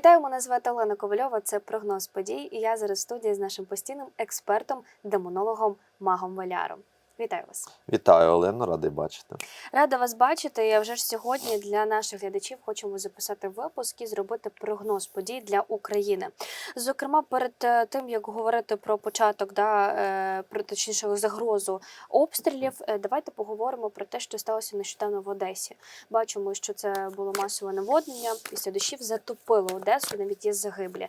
Вітаю, мене звати Олена Ковальова. Це прогноз подій. І я зараз в студії з нашим постійним експертом, демонологом Магом Валяром. Вітаю вас. Вітаю, Олено, радий бачити. Рада вас бачити. Я вже ж сьогодні для наших глядачів хочемо записати випуск і зробити прогноз подій для України. Зокрема, перед е, тим як говорити про початок, да е, про точніше загрозу обстрілів, е, давайте поговоримо про те, що сталося нещодавно в Одесі. Бачимо, що це було масове наводнення. Після дощів затопило Одесу, навіть є загиблі.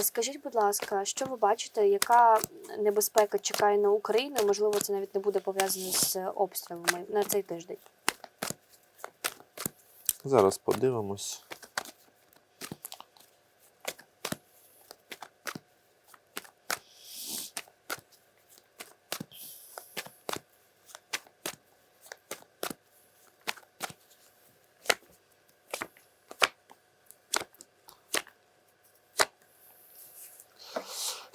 Скажіть, будь ласка, що ви бачите, яка небезпека чекає на Україну? Можливо, це навіть не буде пов'язано з обстрілами на цей тиждень. Зараз подивимось.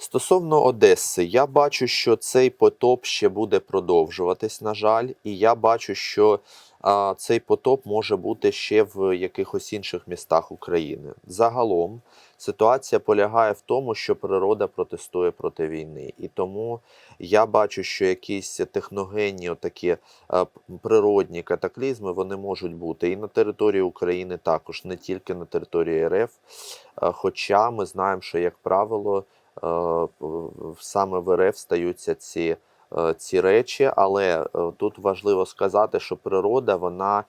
Стосовно Одеси, я бачу, що цей потоп ще буде продовжуватись, на жаль, і я бачу, що а, цей потоп може бути ще в якихось інших містах України. Загалом ситуація полягає в тому, що природа протестує проти війни, і тому я бачу, що якісь техногенні, такі природні катаклізми вони можуть бути і на території України також, не тільки на території РФ. Хоча ми знаємо, що як правило. Е, Саме в РФ стаються ці е, ці речі, але е, тут важливо сказати, що природа вона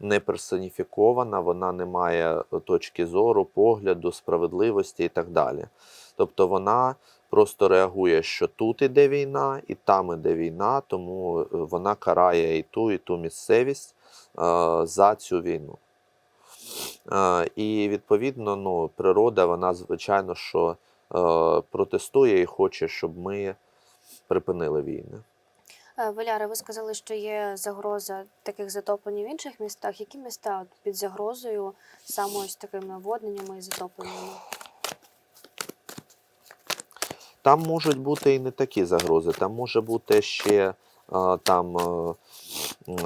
не персоніфікована, вона не має точки зору, погляду, справедливості і так далі. Тобто вона просто реагує, що тут іде війна, і там іде війна, тому вона карає і ту, і ту місцевість за цю війну. І відповідно, ну, природа, вона звичайно, що протестує і хоче, щоб ми припинили війни. Е, Валяра, ви сказали, що є загроза таких затоплень в інших містах. Які міста під загрозою саме ось такими наводненнями і затопленнями? Там можуть бути і не такі загрози. Там може бути ще там е, м,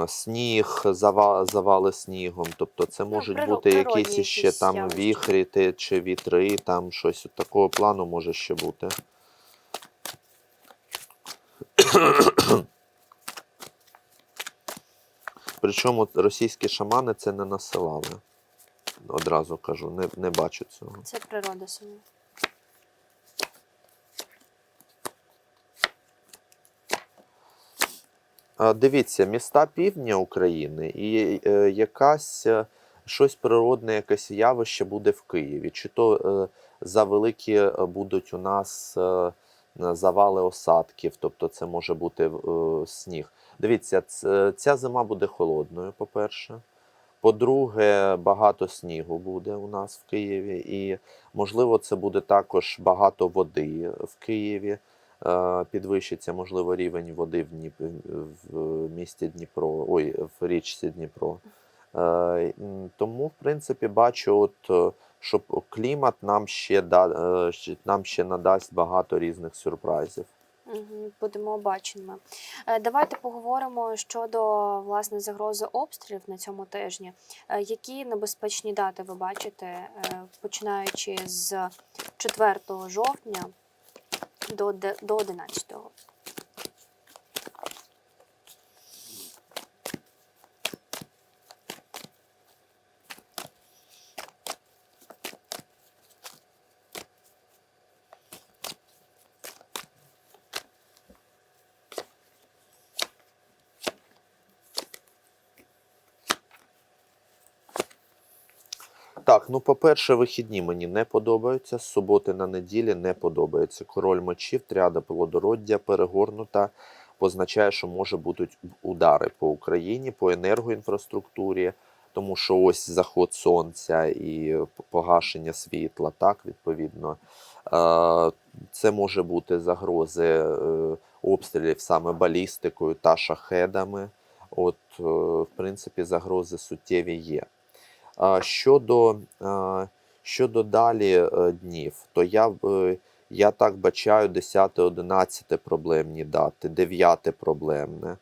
сніг, зава, завали снігом. Тобто це можуть приро- бути якісь іще якісь там віхрі чи вітри, там щось от такого плану може ще бути. Причому російські шамани це не насилали. Одразу кажу, не, не бачу цього. Це природа сама. Дивіться, міста півдня України і е, якась е, щось природне, якесь явище буде в Києві. Чи то е, завеликі е, будуть у нас завали осадків, тобто це може бути сніг. Дивіться, ця зима буде холодною, по-перше. По-друге, багато снігу буде у нас в Києві, і можливо, це буде також багато води в Києві. Е, Підвищиться, можливо, рівень води в, Дніп... в місті Дніпро, ой, в річці Дніпро. Е, Тому, в принципі, бачу, от, е, що клімат нам ще, да... нам ще надасть багато різних сюрпризів. Будемо обаченими. Давайте поговоримо щодо власне загрози обстрілів на цьому тижні. Які небезпечні дати ви бачите, починаючи з 4 жовтня до де- до 11? Так, ну по-перше, вихідні мені не подобаються. З суботи на неділі не подобається. Король мечів, тріада плодороддя перегорнута. Позначає, що може будуть удари по Україні, по енергоінфраструктурі, тому що ось заход сонця і погашення світла, так, відповідно. Це може бути загрози е, обстрілів саме балістикою та шахедами. От, е, в принципі, загрози суттєві є. Щодо, щодо далі е, днів, то я, е, я так бачаю 10-11 проблемні дати, 9 проблемне.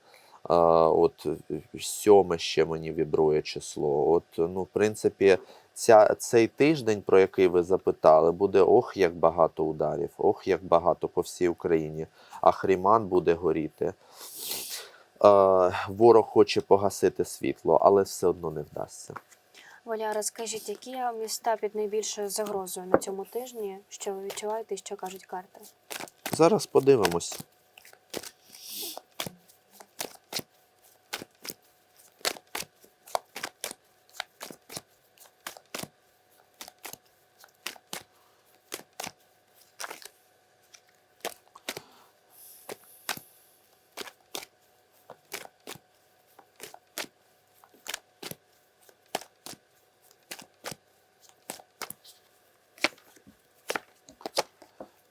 От е, сьоме ще мені вібрує число. От, ну, в принципі, ця, цей тиждень, про який ви запитали, буде ох, як багато ударів, ох, як багато по всій Україні. А Хріман буде горіти. Ворог хоче погасити світло, але все одно не вдасться. Валяра, розкажіть, які міста під найбільшою загрозою на цьому тижні? Що ви відчуваєте і що кажуть карти? Зараз подивимось.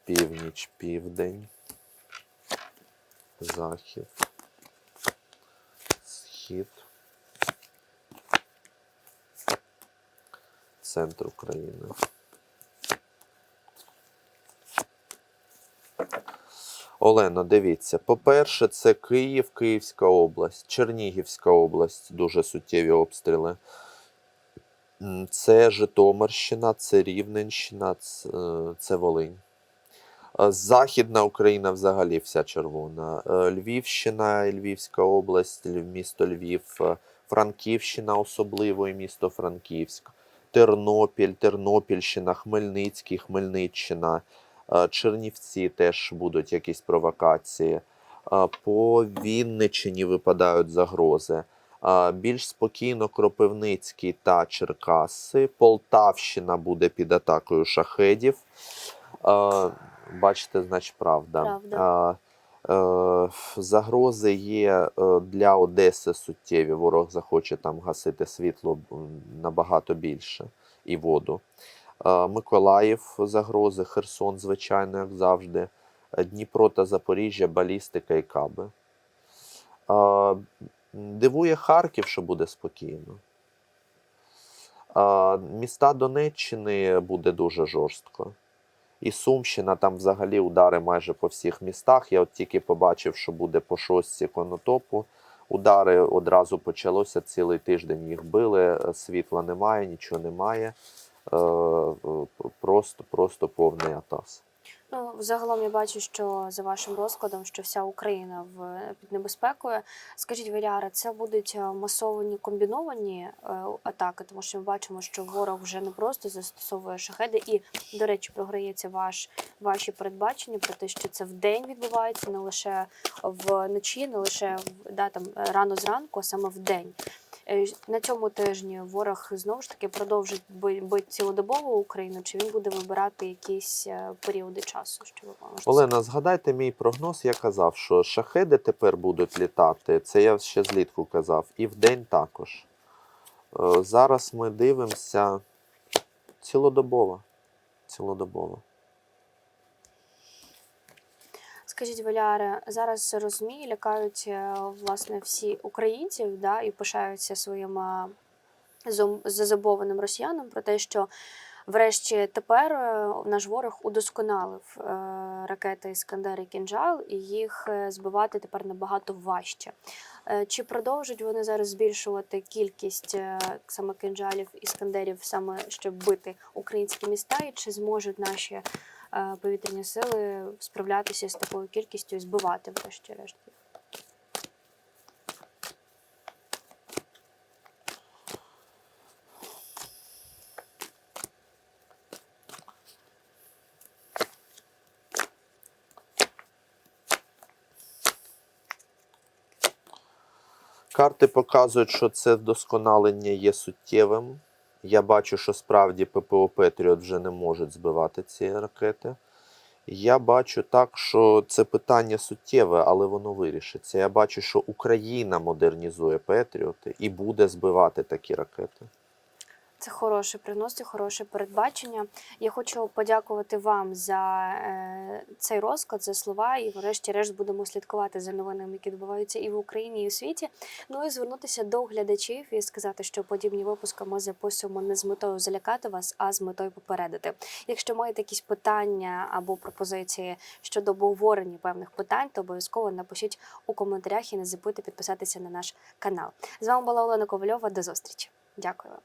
Північ, південь, захід, схід, центр України. Олена, дивіться, по-перше, це Київ, Київська область, Чернігівська область, дуже суттєві обстріли. Це Житомирщина, це Рівненщина, е, це Волинь. Західна Україна взагалі вся червона. Е, Львівщина, Львівська область, місто Львів, е, Франківщина, особливо і місто Франківськ, Тернопіль, Тернопільщина, Хмельницький, Хмельниччина, е, Чернівці теж будуть якісь провокації. По Вінниччині випадають загрози. Більш спокійно Кропивницький та Черкаси. Полтавщина буде під атакою шахедів. Бачите, значить, правда. Правда. Е, Загрози є е, для Одеси суттєві. Ворог захоче там гасити світло набагато більше і воду. Е, Миколаїв загрози, Херсон, звичайно, як завжди. Дніпро та Запоріжжя, балістика і каби. Дивує Харків, що буде спокійно. Міста Донеччини буде дуже жорстко. І Сумщина, там взагалі удари майже по всіх містах. Я от тільки побачив, що буде по шостці конотопу. Удари одразу почалося, цілий тиждень їх били, е, світла немає, нічого немає. Е, е, Просто, просто повний атас. Ну, загалом я бачу, що за вашим розкладом, що вся Україна в під небезпекою. Скажіть, Валяра, це будуть е, масовані комбіновані е, атаки, тому що ми бачимо, що ворог вже не просто застосовує шахеди, і, до речі, програється ваш ваші передбачення про те, що це вдень відбувається, не лише вночі, не лише в да, там рано зранку, а саме вдень. Е, На цьому тижні ворог знову ж таки продовжить би- бити цілодобово Україну, чи він буде вибирати якісь е, періоди часу? Що ви можете Олена, згадайте мій прогноз. Я казав, що шахеди тепер будуть літати. Це я ще злітку казав, і вдень також. Е, Зараз ми дивимося цілодобово. Цілодобово. Скажіть, Валяре, зараз розумію, лякають е, власне всі українців, да, і пишаються своїм е, зазабованим росіянам про те, що врешті тепер е, наш ворог удосконалив ракети Іскандер і Кінжал, і їх збивати тепер набагато важче. Чи продовжують вони зараз збільшувати кількість саме кинжалів іскандерів, саме щоб бити українські міста, і чи зможуть наші повітряні сили справлятися з такою кількістю і збивати врешті-решт? Карти показують, що це вдосконалення є суттєвим. Я бачу, що справді ППО Петріот вже не можуть збивати ці ракети. Я бачу так, що це питання суттєве, але воно вирішиться. Я бачу, що Україна модернізує Петріоти і буде збивати такі ракети. Це хороший прогноз, це хороше передбачення. Я хочу подякувати вам за е, цей розклад, за слова. І врешті-решт будемо слідкувати за новинами, які відбуваються і в Україні, і у світі. Ну і звернутися до глядачів і сказати, що подібні випуски ми записуємо не з метою залякати вас, а з метою попередити. Якщо маєте якісь питання або пропозиції щодо обговорення певних питань, то обов'язково напишіть у коментарях і не забудьте підписатися на наш канал. З вами була Олена Ковальова. До зустрічі. Дякую. вам.